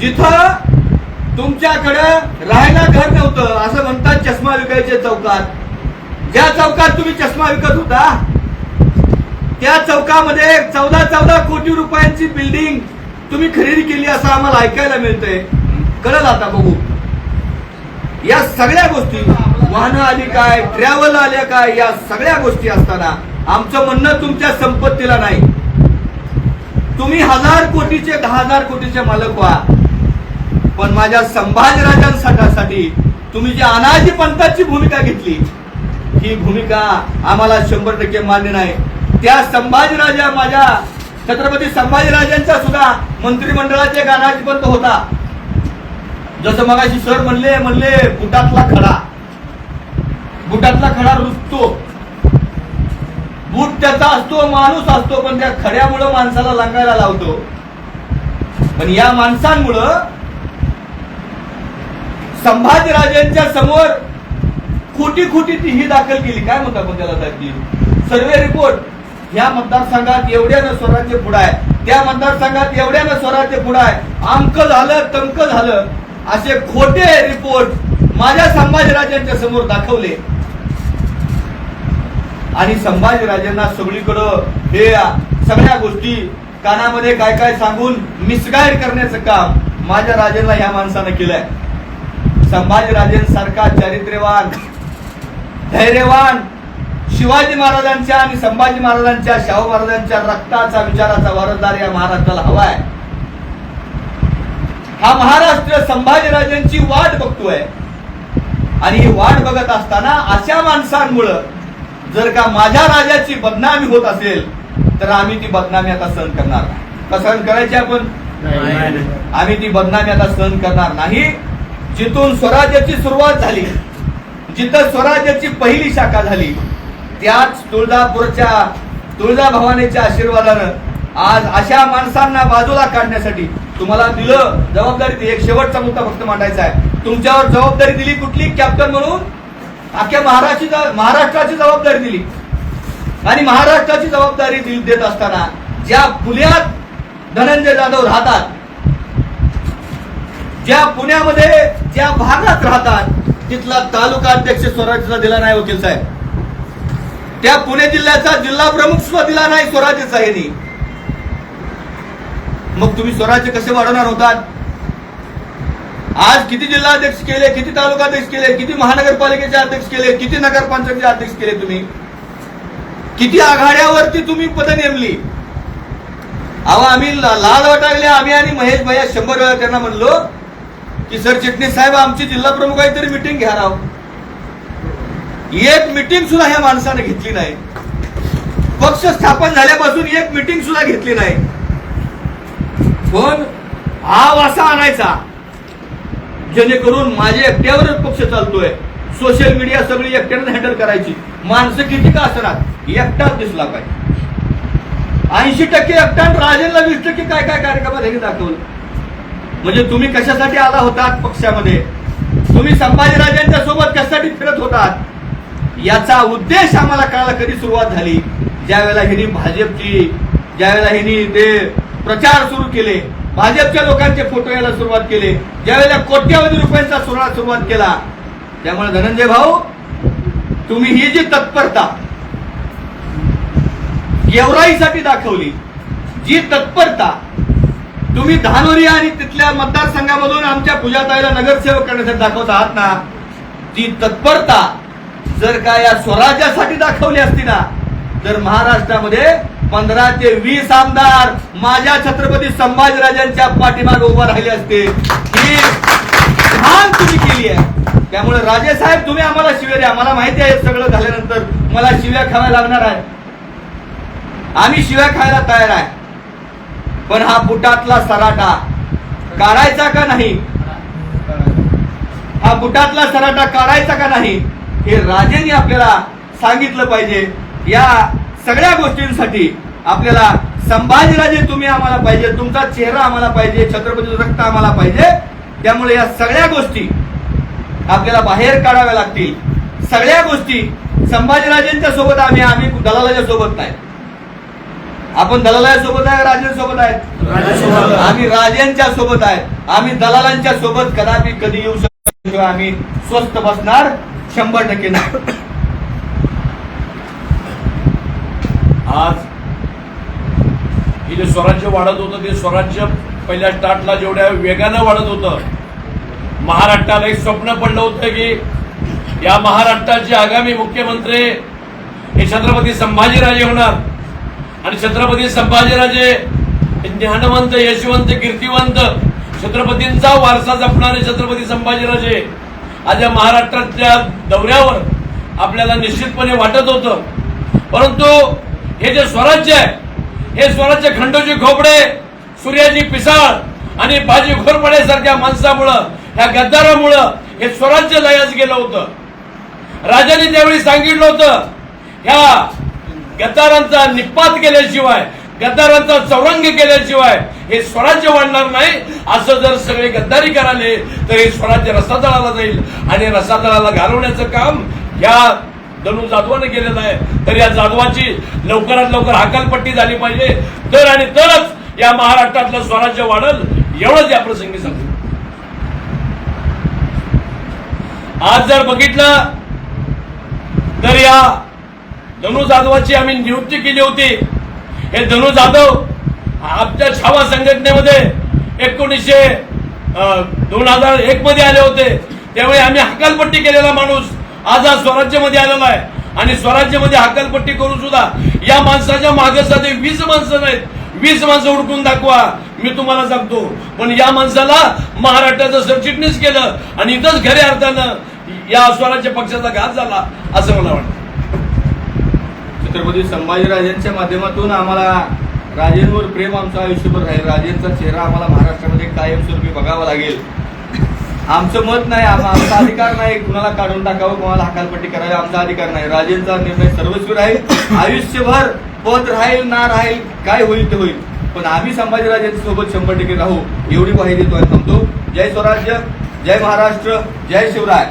जिथं तुमच्याकडं राहायला घर नव्हतं असं म्हणतात चष्मा विकायचे चौकात. ज्या चौकात तुम्ही चष्मा विकत होता त्या चौकामध्ये चौदा चौदा कोटी रुपयांची बिल्डिंग तुम्ही खरेदी केली असं आम्हाला ऐकायला मिळतंय. कळलं आता बघू. या सगळ्या गोष्टी वाहनं आली काय ट्रॅव्हल आल्या काय या सगळ्या गोष्टी असताना आमचं म्हणणं तुमच्या संपत्तीला नाही. तुम्ही हजार कोटीचे दहा हजार कोटीचे मालक व्हा. पण माझ्या संभाजीराजांसाठी तुम्ही जी अनाजी पंथाची भूमिका घेतली ही भूमिका आम्हाला शंभर टक्के मान्य नाही. त्या संभाजीराजा माझ्या छत्रपती संभाजीराजांचा सुद्धा मंत्रिमंडळाचे एक अनाजी पंत होता. जसं मगाशी सर म्हणले म्हणले बुटातला खडा. बुटातला खडा रुजतो. बूट त्याचा असतो माणूस असतो पण त्या खड्यामुळं माणसाला लंगायला लावतो. पण या माणसांमुळं संभाजीराजांच्या समोर खोटी खोटी ती ही दाखल केली. काय म्हणता आपण त्याला दाखली सर्वे रिपोर्ट या मतदारसंघात एवढ्यानं स्वराज्य पुढं आहे. त्या मतदारसंघात एवढ्यानं स्वराज्य पुढं आहे. आमक झालं तमक झालं असे खोटे रिपोर्ट माझ्या संभाजीराजांच्या समोर दाखवले. आणि संभाजीराजांना सगळीकडं हे सगळ्या गोष्टी कानामध्ये काय काय सांगून मिसगाईड करण्याचं काम माझ्या राजांना या माणसानं केलंय. संभाजीराजेंसारखा चारित्र्यवान धैर्यवान शिवाजी महाराजांच्या आणि संभाजी महाराजांच्या शाहू महाराजांच्या रक्ताचा विचाराचा वारसदार या महाराष्ट्राला हवाय हा महाराष्ट्र संभाजीराजांची वाट बघतोय. आणि ही वाट बघत असताना अशा माणसांमुळं जर का माझ्या राजाची बदनामी होत असेल तर आम्ही ती बदनामी आता सहन करणार नाही. सहन करायची आपण? आम्ही ती बदनामी आता सहन करणार नाही. जिथून स्वराज्याची सुरुवात झाली जिथं स्वराज्याची पहिली शाखा झाली त्याच तुळजापूरच्या तुळजाभवानीच्या आशीर्वादानं आज अशा माणसांना बाजूला काढण्यासाठी तुम्हाला दिलं जबाबदारी दिली एक शेवटचा मुद्दा फक्त मांडायचा आहे. तुमच्यावर जबाबदारी दिली कुठली? कॅप्टन म्हणून अख्ख्या महाराष्ट्राची महाराष्ट्राची जबाबदारी दिली. आणि महाराष्ट्राची जबाबदारी देत असताना ज्या पुण्यात धनंजय जाधव राहतात ज्या पुण्यामध्ये ज्या भागात राहतात तिथला तालुका अध्यक्ष स्वराज्याचा दिला नाही वकील साहेब. त्या पुणे जिल्ह्याचा जिल्हा प्रमुख सुद्धा दिला नाही स्वराज्याचा यांनी मग तुम्ही स्वराज्य कसे वाढवणार होतात? आज किती जिल्हा अध्यक्ष केले किती तालुका अध्यक्ष केले किती महानगरपालिकेचे अध्यक्ष केले किती नगरपंचायतीचे अध्यक्ष केले तुम्ही? किती आघाड्यावरती तुम्ही पद नेमली? अहो आम्ही लाल वाटागले आम्ही आणि महेश भैया शंभर वेळा त्यांना म्हणलो की सर चिटणीस साहेब आमची जिल्हा प्रमुख तरी मिटिंग घ्या राव. एक मिटिंग सुद्धा ह्या माणसाने घेतली नाही. पक्ष स्थापन झाल्यापासून एक मिटिंग सुद्धा घेतली नाही. पण हा वासा आणायचा जेणेकरून माझ्या एकट्यावरच पक्ष चालतोय. सोशल मीडिया सगळी एकट्यानं हँडल करायची. माणसं किती का असणार? एकटाच दिसला पाहिजे. ऐंशी टक्के एकटा आणि राजेंना वीस टक्के काय काय कार्यक्रमात हे दाखवलं. म्हणजे तुम्ही कशासाठी आला होतात पक्षामध्ये? तुम्ही संभाजीराजांच्या सोबत कशासाठी फिरत होतात? याचा उद्देश आम्हाला कळायला कधी सुरुवात झाली? ज्यावेळेला ह्यांनी भाजपची ज्यावेळेला ह्यांनी ते प्रचार सुरू केले भाजपच्या लोकांचे फोटो यायला सुरुवात केले ज्यावेळेला कोट्यावधी रुपयांचा सोहळा सुरुवात केला. त्यामुळे धनंजय भाऊ तुम्ही ही जी तत्परता गेवराईसाठी दाखवली जी तत्परता तुम्ही धानोरी आणि तिथल्या मतदारसंघामधून आमच्या पूजाताईला नगरसेवक करण्यासाठी दाखवत आहात ना? ती तत्परता जर का या स्वराज्यासाठी दाखवली असती ना तर महाराष्ट्रामध्ये पंधरा ते वीस आमदार माझ्या छत्रपती संभाजीराजांच्या पाठीमागे उभा राहिले असते. ही घाण तुम्ही केली आहे. त्यामुळे राजे साहेब तुम्ही आम्हाला शिव्या द्या. मला माहिती आहे सगळं झाल्यानंतर मला शिव्या खाव्या लागणार आहे आम्ही शिव्या खायला तयार आहे. पण हा बुटातला सराटा काढायचा का नाही? हा बुटातला सराटा काढायचा का नाही हे राजेंनी आपल्याला सांगितलं पाहिजे. या सगळ्या गोष्टींसाठी आपल्याला संभाजीराजे तुम्ही आम्हाला पाहिजे तुमचा चेहरा आम्हाला पाहिजे छत्रपतीचं रक्त आम्हाला पाहिजे. त्यामुळे या सगळ्या गोष्टी आपल्याला बाहेर काढाव्या लागतील. सगळ्या गोष्टी संभाजीराजेंच्या सोबत आम्ही आम्ही दलालाच्या सोबत नाही. आपण दलाला सोबत आहे राजेंसोबत आहेत राजेंसोबत. आम्ही राजेंच्या सोबत आहे. आम्ही दलालांच्या सोबत कदापि कधी येऊ शकतो आम्ही स्वस्त बसणार शंभर टक्के नाही. आज हे जे स्वराज्य वाढत होतं ते स्वराज्य पहिल्या स्टार्टला जेवढ्या वेगानं वाढत होतं महाराष्ट्राला एक स्वप्न पडलं होतं की या महाराष्ट्राचे आगामी मुख्यमंत्री हे छत्रपती संभाजीराजे होणार. आणि छत्रपती संभाजीराजे ज्ञानवंत यशवंत कीर्तिवंत छत्रपतींचा वारसा जपणारे छत्रपती संभाजीराजे आज या महाराष्ट्रातल्या दौऱ्यावर आपल्याला निश्चितपणे वाटत होतं. परंतु हे जे स्वराज्य आहे हे स्वराज्य खंडोजी खोपडे सूर्याजी पिसाळ आणि बाजी घोरपड्यासारख्या माणसामुळं ह्या गद्दारामुळं हे स्वराज्य लयास गेलं होतं. राजाने त्यावेळी सांगितलं होतं ह्या गद्दारांचा निपात केल्याशिवाय गद्दारांचा चौरंग केल्याशिवाय हे स्वराज्य वाढणार नाही. असं जर सगळे गद्दारी कराले तर हे स्वराज्य रसातळाला जाईल. आणि रसातळाला घालवण्याचं काम या धनु जाधवाने केलेलं आहे. तर या जाधवाची लवकरात लवकर हकालपट्टी झाली पाहिजे. तर आणि तरच या महाराष्ट्रातलं स्वराज्य वाढल एवढंच या प्रसंगी सांगतो. आज जर बघितलं तर या धनु जाधवाची आम्ही नियुक्ती केली होती. हे धनु जाधव आमच्या छावा संघटनेमध्ये एकोणीसशे दोन हजार एक मध्ये आले होते. त्यावेळी आम्ही हकालपट्टी केलेला माणूस आज हा स्वराज्यामध्ये आलेला आहे. आणि स्वराज्यामध्ये हकालपट्टी करून सुद्धा या माणसाच्या मागे साधे वीस माणसं नाहीत. वीस माणसं उडकून दाखवा. मी तुम्हाला सांगतो. पण या माणसाला महाराष्ट्राचं सरचिटणीस केलं आणि इथंच खऱ्या अर्थानं या स्वराज्य पक्षाचा घात झाला असं मला वाटतं. छत्रपती संभाजीराजेंच्या माध्यमातून आम्हाला राजेंवर प्रेम आमचं आयुष्यभर राहील. राजेंचा चेहरा आम्हाला महाराष्ट्रामध्ये कायमस्वरूपी बघावा लागेल. आमचं मत नाही आमचा अधिकार नाही. कुणाला काढून टाकावं कुणाला हकालपट्टी करावी आमचा अधिकार नाही. राजेंचा निर्णय सर्वस्वी राहील. आयुष्यभर पद राहील ना राहील काय होईल ते होईल. पण आम्ही संभाजीराजांच्या सोबत शंभर टक्के राहू एवढी ग्वाही देतो आणि थांबतो. जय स्वराज्य जय महाराष्ट्र जय शिवराय.